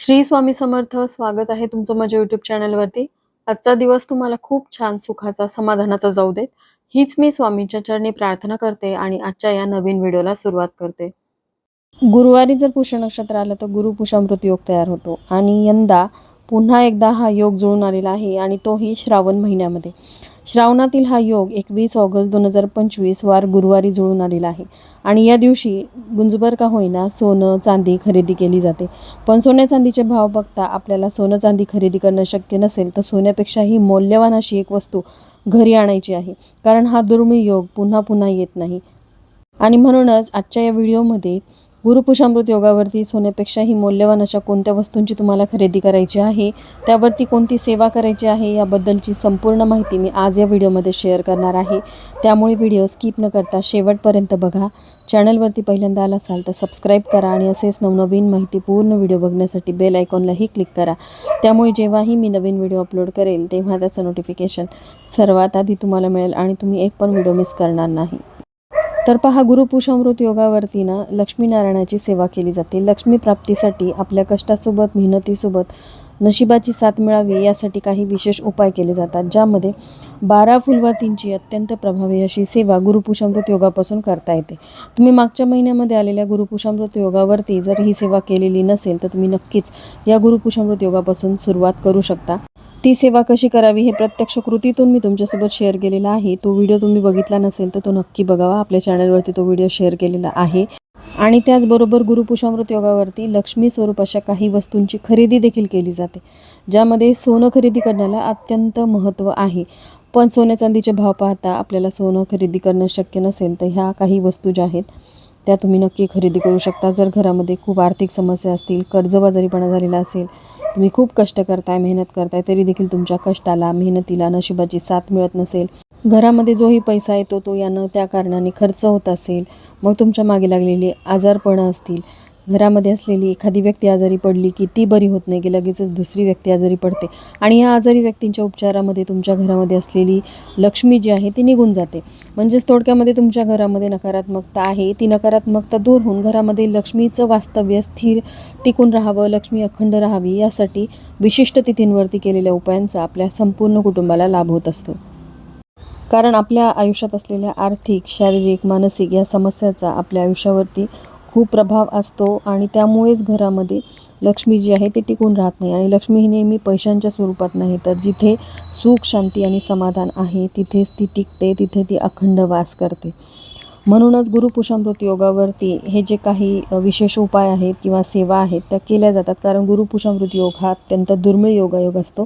श्री स्वामी समर्थ स्वागत आहे तुमचं माझ्या युट्यूब चॅनलवरती आजचा दिवस तुम्हाला खूप छान सुखाचा समाधानाचा जाऊ देत. हीच मी स्वामींच्या चरणी प्रार्थना करते आणि आजच्या या नवीन व्हिडिओला सुरुवात करते. गुरुवारी जर पुष्य नक्षत्र आलं तर गुरु पुषामृत योग तयार होतो. आणि यंदा पुन्हा एकदा हा योग जुळून आलेला आहे आणि तोही श्रावण महिन्यामध्ये. श्रावणातील हा योग एकवीस ऑगस्ट दोन हजार पंचवीस वार गुरुवारी जुळून आलेला आहे. आणि या दिवशी गुंजबर का होईना सोनं चांदी खरेदी केली जाते. पण सोन्या चांदीचे भाव बघता आपल्याला सोनं चांदी खरेदी करणं शक्य नसेल तर सोन्यापेक्षाही मौल्यवान अशी एक वस्तू घरी आणायची आहे. कारण हा दुर्मिळ योग पुन्हा पुन्हा येत नाही. आणि म्हणूनच आजच्या या व्हिडिओमध्ये गुरुपुषामृत योगावरती सोन्यापेक्षाही मौल्यवान अशा कोणत्या वस्तूंची तुम्हाला खरेदी करायची आहे त्यावरती कोणती सेवा करायची आहे याबद्दलची संपूर्ण माहिती मी आज या व्हिडिओमध्ये शेअर करणार आहे. त्यामुळे व्हिडिओ स्किप न करता शेवटपर्यंत बघा. चॅनलवरती पहिल्यांदा आला असाल तर सबस्क्राईब करा आणि असेच नवनवीन माहिती पूर्ण व्हिडिओ बघण्यासाठी बेल आयकॉनलाही क्लिक करा. त्यामुळे जेव्हाही मी नवीन व्हिडिओ अपलोड करेल तेव्हा त्याचं नोटिफिकेशन सर्वात आधी तुम्हाला मिळेल आणि तुम्ही एक पण व्हिडिओ मिस करणार नाही. तर पहा गुरुपुषामृत योगावरती ना लक्ष्मीनारायणाची सेवा केली जाते. लक्ष्मी प्राप्तीसाठी आपल्या कष्टासोबत मेहनतीसोबत नशिबाची साथ मिळावी यासाठी काही विशेष उपाय केले जातात ज्यामध्ये बारा फुलवातींची अत्यंत प्रभावी अशी सेवा गुरुपुषामृत योगापासून करता येते. तुम्ही मागच्या महिन्यामध्ये आलेल्या गुरुपुषामृत योगावरती जर ही सेवा केलेली नसेल तर तुम्ही नक्कीच या गुरुपुषामृत योगापासून सुरुवात करू शकता. ती सेवा कशी करावी हे प्रत्यक्ष कृतीतून मी तुमच्यासोबत शेअर केलेला आहे. तो व्हिडिओ तुम्ही बघितला नसेल तर तो नक्की बघावा. आपल्या चॅनलवरती तो व्हिडिओ शेअर केलेला आहे. आणि त्याचबरोबर गुरुपुषामृत योगावरती लक्ष्मी स्वरूप अशा काही वस्तूंची खरेदी देखील केली जाते ज्यामध्ये सोनं खरेदी करण्याला अत्यंत महत्त्व आहे. पण सोन्या चांदीचे भाव पाहता आपल्याला सोनं खरेदी करणं शक्य नसेल तर ह्या काही वस्तू ज्या आहेत त्या तुम्ही नक्की खरेदी करू शकता. जर घरामध्ये खूप आर्थिक समस्या असतील कर्जबाजारीपणा झालेला असेल तुम्ही खूप कष्ट करताय मेहनत करताय तरी देखील तुमच्या कष्टाला मेहनतीला नशिबाची साथ मिळत नसेल. घरामध्ये जोही पैसा येतो तो यानं त्या कारणाने खर्च होत असेल. मग तुमच्या मागे लागलेले आजारपणं असतील. घरामध्ये असलेली एखादी व्यक्ती आजारी पडली की ती बरी होत नाही की लगेचच दुसरी व्यक्ती आजारी पडते. आणि या आजारी व्यक्तींच्या उपचारामध्ये तुमच्या घरामध्ये असलेली लक्ष्मी जी आहे ती निघून जाते. म्हणजेच थोडक्यामध्ये तुमच्या घरामध्ये नकारात्मकता आहे. ती नकारात्मकता दूर होऊन घरामध्ये लक्ष्मीचं वास्तव्य स्थिर टिकून राहावं लक्ष्मी अखंड राहावी यासाठी विशिष्ट तिथींवरती केलेल्या उपायांचा आपल्या संपूर्ण कुटुंबाला लाभ होत असतो. कारण आपल्या आयुष्यात असलेल्या आर्थिक शारीरिक मानसिक या समस्याचा आपल्या आयुष्यावरती खूप प्रभाव असतो आणि त्यामुळेच घरामध्ये लक्ष्मी जी आहे ती टिकून राहत नाही. आणि लक्ष्मी ही नेहमी पैशांच्या स्वरूपात नाही तर जिथे सुख शांती आणि समाधान आहे तिथेच ती टिकते तिथे ती अखंड वास करते. म्हणूनच गुरुपुषामृत योगावरती हे जे काही विशेष उपाय आहेत किंवा सेवा आहेत त्या केल्या जातात. कारण गुरुपुषामृत योग हा अत्यंत दुर्मिळ योगायोग असतो.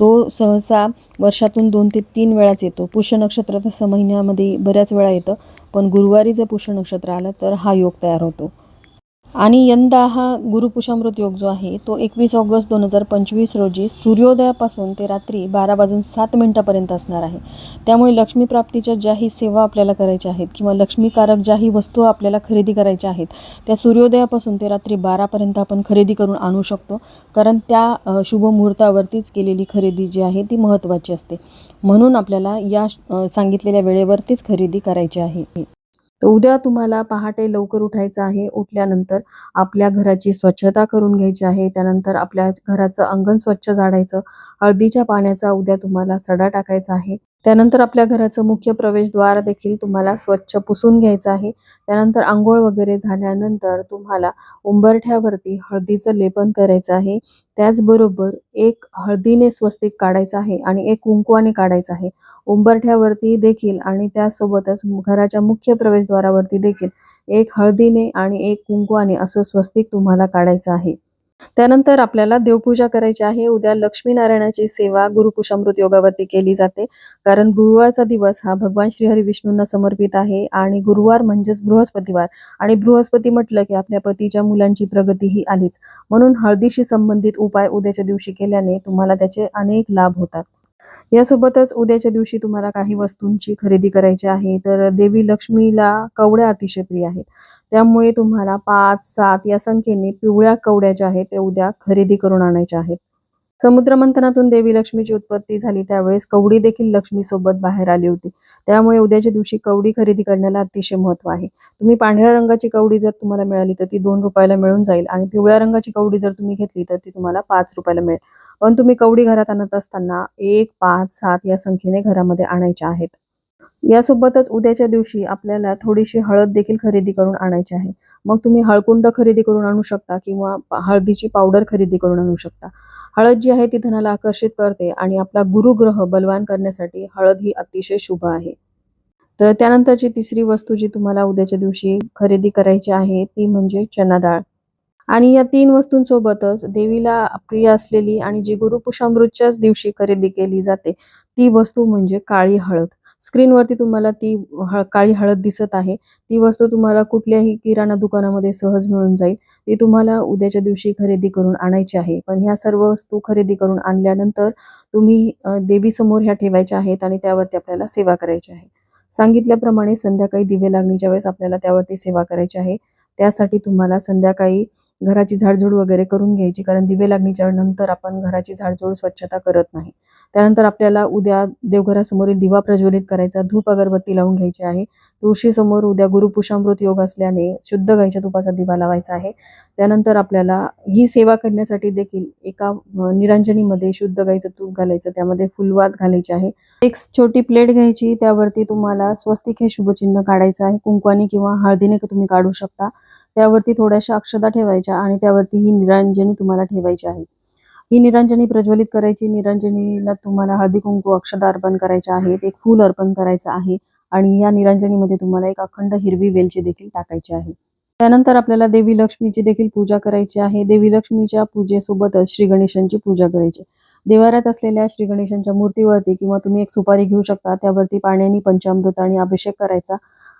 तो सहसा वर्षातून दोन ते तीन वेळाच येतो. पुष्य नक्षत्र तसं महिन्यामध्ये बऱ्याच वेळा येतं पण गुरुवारी जर पुष्य नक्षत्र आलं तर हा योग तयार होतो. आणि यंदा हा गुरुपुषामृत योग जो आहे तो एकवीस ऑगस्ट दोन हजार पंचवीस रोजी सूर्योदयापासून ते रात्री बारा वाजून सात मिनिटापर्यंत असणार आहे. त्यामुळे लक्ष्मी प्राप्तीच्या ज्याही सेवा आपल्याला करायच्या आहेत किंवा लक्ष्मीकारक ज्याही वस्तू आपल्याला खरेदी करायच्या आहेत त्या सूर्योदयापासून ते रात्री बारापर्यंत आपण खरेदी करून आणू शकतो. कारण त्या शुभ मुहूर्तावरतीच केलेली खरेदी जी आहे ती महत्त्वाची असते. म्हणून आपल्याला या सांगितलेल्या वेळेवरतीच खरेदी करायची आहे. तर उद्या तुम्हाला पहाटे लवकर उठायचं आहे. उठल्यानंतर आपल्या घराची स्वच्छता करून घ्यायची आहे. त्यानंतर आपल्या घराचं अंगण स्वच्छ झाडायचं. हळदीच्या पाण्याचा उद्या तुम्हाला सडा टाकायचा आहे. त्यानंतर आपल्या घराचं मुख्य प्रवेशद्वार देखील तुम्हाला स्वच्छ पुसून घ्यायचं आहे. त्यानंतर आंघोळ वगैरे झाल्यानंतर तुम्हाला उंबरठ्यावरती हळदीचं लेपन करायचं आहे. त्याचबरोबर एक हळदीने स्वस्तिक काढायचं आहे आणि एक कुंकवाने काढायचं आहे. उंबरठ्यावरती देखील आणि त्यासोबतच घराच्या मुख्य प्रवेशद्वारावरती देखील एक हळदीने आणि एक कुंकवाने असं स्वस्तिक तुम्हाला काढायचं आहे. त्यानंतर आपल्याला देवपूजा करायची आहे. उद्या लक्ष्मीनारायणाची सेवा गुरुकुशामृत योगावरती केली जाते. कारण गुरुवारचा दिवस हा भगवान श्रीहरी विष्णूंना समर्पित आहे आणि गुरुवार म्हणजेच बृहस्पतिवार. आणि बृहस्पती म्हटलं की आपल्या पतीच्या मुलांची प्रगती ही आलीच. म्हणून हळदीशी संबंधित उपाय उद्याच्या दिवशी केल्याने तुम्हाला त्याचे अनेक लाभ होतात. यासोबतच उद्याच्या दिवशी तुम्हाला काही वस्तूंची खरेदी करायची आहे. तर देवी लक्ष्मीला कवड्या अतिशय प्रिय आहेत. त्यामुळे तुम्हाला पाच सात या संख्येने पिवळ्या कवड्या ज्या आहेत त्या उद्या खरेदी करून आणायच्या आहेत. समुद्र मंथनातून देवी लक्ष्मीची उत्पत्ती झाली त्यावेळेस कवडी देखील लक्ष्मी सोबत बाहेर आली होती. त्यामुळे उद्याच्या दिवशी कवडी खरेदी करण्याला अतिशय महत्त्व आहे. तुम्ही पांढऱ्या रंगाची कवडी जर तुम्हाला मिळाली तर ती दोन रुपयाला मिळून जाईल आणि पिवळ्या रंगाची कवडी जर तुम्ही घेतली तर ती तुम्हाला पाच रुपयाला मिळेल. पण तुम्ही कवडी घरात आणत असताना एक पाच सात या संख्येने घरामध्ये आणायच्या आहेत. यासोबतच उद्याच्या दिवशी आपल्याला थोडीशी हळद देखील खरेदी करून आणायची आहे. मग तुम्ही हळकुंड खरेदी करून आणू शकता किंवा हळदीची पावडर खरेदी करून आणू शकता. हळद जी आहे ती धनाला आकर्षित करते आणि आपला गुरुग्रह बलवान करण्यासाठी हळद ही अतिशय शुभ आहे. तर त्यानंतरची तिसरी वस्तू जी तुम्हाला उद्याच्या दिवशी खरेदी करायची आहे ती म्हणजे चना डाळ. आणि या तीन वस्तूंसोबतच देवीला प्रिय असलेली आणि जी गुरुपुषामृतच्याच दिवशी खरेदी केली जाते ती वस्तू म्हणजे काळी हळद. स्क्रीनवरती तुम्हाला ती हळ काळी हळद दिसत आहे. ती वस्तू तुम्हाला कुठल्याही किराणा दुकानामध्ये सहज मिळून जाईल. ती तुम्हाला उद्याच्या दिवशी खरेदी करून आणायची आहे. पण ह्या सर्व वस्तू खरेदी करून आणल्यानंतर तुम्ही देवीसमोर ह्या ठेवायच्या आहेत आणि त्यावरती आपल्याला सेवा करायची आहे. सांगितल्याप्रमाणे संध्याकाळी दिवे लागणीच्या वेळेस आपल्याला त्यावरती सेवा करायची आहे. त्यासाठी तुम्हाला संध्याकाळी घराची झाडझूड वगैरे करून घ्यायची कारण दिवे लागणीच्या नंतर आपण घराची झाडझूड स्वच्छता करत नाही. त्यानंतर आपल्याला उद्या देवघरासमोरील दिवा प्रज्वलित करायचा धूप अगरबत्ती लावून घ्यायची आहे. तुळशीसमोर उद्या गुरुपुषामृत योग असल्याने शुद्ध गाईच्या तुपाचा दिवा लावायचा आहे. त्यानंतर आपल्याला ही सेवा करण्यासाठी देखील एका निरांजनीमध्ये शुद्ध गाईचं तूप घालायचं त्यामध्ये फुलवात घालायची आहे. एक छोटी प्लेट घ्यायची त्यावरती तुम्हाला स्वस्तिक हे शुभचिन्ह काढायचं आहे. कुंकवानी किंवा हळदीने तुम्ही काढू शकता. त्यावरती थोड्याशा अक्षता ठेवायच्या आणि त्यावरती ही निरांजनी तुम्हाला ठेवायची आहे. ही निरांजनी प्रज्वलित करायची. निरांजनीला तुम्हाला हळदी कुंकू अर्पण करायच्या आहेत. एक फूल अर्पण करायचं आहे आणि या निरांजनीमध्ये तुम्हाला एक अखंड हिरवी वेलची देखील टाकायची आहे. त्यानंतर आपल्याला देवी लक्ष्मीची देखील पूजा करायची आहे. देवी लक्ष्मीच्या पूजेसोबतच श्री गणेशांची पूजा करायची देवाऱ्यात असलेल्या श्री गणेशांच्या मूर्तीवरती किंवा तुम्ही एक सुपारी घेऊ शकता त्यावरती पाण्याने पंचामृत आणि अभिषेक करायचा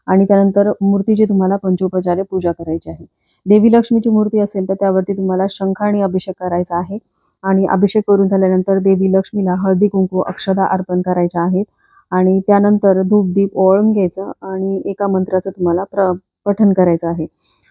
आणि त्यानंतर मूर्तीची तुम्हाला पंचोपचारे पूजा करायची आहे. देवी लक्ष्मीची मूर्ती असेल तर त्यावरती तुम्हाला शंख आणि अभिषेक करायचा आहे आणि अभिषेक करून झाल्यानंतर देवी लक्ष्मीला हळदी कुंकू अक्षदा अर्पण करायच्या आहेत आणि त्यानंतर धूप दीप घ्यायचं आणि एका मंत्राचं तुम्हाला प्र पठण करायचं आहे.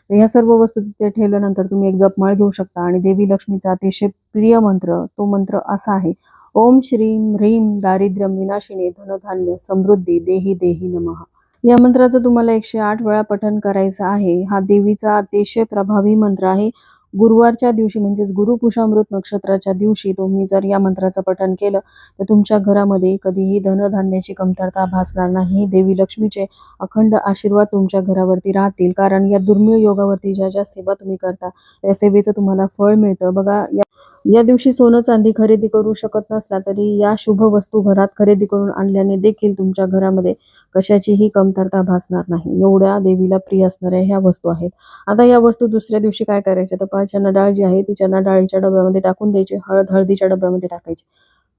तर ह्या सर्व वस्तू तिथे ठेवल्यानंतर तुम्ही एक जपमाळ घेऊ शकता आणि देवी लक्ष्मीचा अतिशय प्रिय मंत्र तो मंत्र असा आहे ओम श्रीम ह्रीम दारिद्र्यम विनाशिने धनधान्य समृद्धी देही देही नमः. या मंत्राचं तुम्हाला एकशे आठ वेळा पठन करायचं आहे. हा देवीचा अतिशय प्रभावी मंत्र आहे. गुरुवारच्या दिवशी म्हणजेच गुरुपुषामृत नक्षत्राच्या दिवशी तुम्ही जर या मंत्राचं पठण केलं तर तुमच्या घरामध्ये कधीही धनधान्याची कमतरता भासणार नाही. देवी लक्ष्मीचे अखंड आशीर्वाद तुमच्या घरावरती राहतील. कारण या दुर्मिळ योगावरती ज्या ज्या सेवा तुम्ही करता त्या सेवेचं तुम्हाला फळ मिळतं. बघा या या दिवशी सोनं चांदी खरेदी करू शकत नसला तरी या शुभ वस्तू घरात खरेदी करून आणल्याने देखील तुमच्या घरामध्ये कशाचीही कमतरता भासणार नाही. एवढ्या देवीला प्रिय असणाऱ्या ह्या वस्तू आहेत. आता या वस्तू दुसऱ्या दिवशी काय करायच्या? तर पहा चना डाळ जी आहे ती चना डाळीच्या डब्यामध्ये टाकून द्यायची. हळद हळदीच्या डब्यामध्ये टाकायची.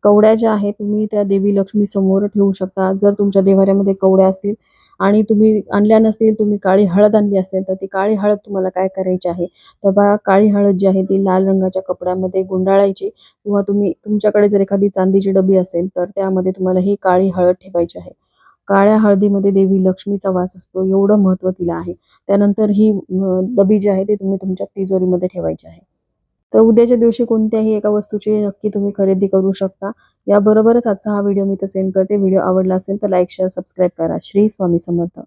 कवड्या ज्या आहेत तुम्ही त्या देवी लक्ष्मी समोर ठेवू शकता. जर तुमच्या देवाऱ्यामध्ये कवड्या असतील आणि तुम्ही आणल्या नसतील तुम्ही काळी हळद आणली असेल तर ती काळी हळद तुम्हाला काय करायची आहे? तर बा काळी हळद जी आहे ती लाल रंगाच्या कपड्यामध्ये गुंडाळायची किंवा तुम्ही तुमच्याकडे जर एखादी चांदीची डबी असेल तर त्यामध्ये तुम्हाला ही काळी हळद ठेवायची आहे. काळ्या हळदीमध्ये देवी लक्ष्मीचा वास असतो एवढं महत्त्व तिला आहे. त्यानंतर ही डबी जी आहे ती तुम्ही तुमच्या तिजोरीमध्ये ठेवायची आहे. तर उद्याच्या दिवशी कोणत्याही एका वस्तूची नक्की तुम्ही खरेदी करू शकता. याबरोबरच आजचा हा व्हिडिओ मी तर सेंड करते. व्हिडिओ आवडला असेल तर लाईक शेअर सबस्क्राईब करा. श्री स्वामी समर्थ.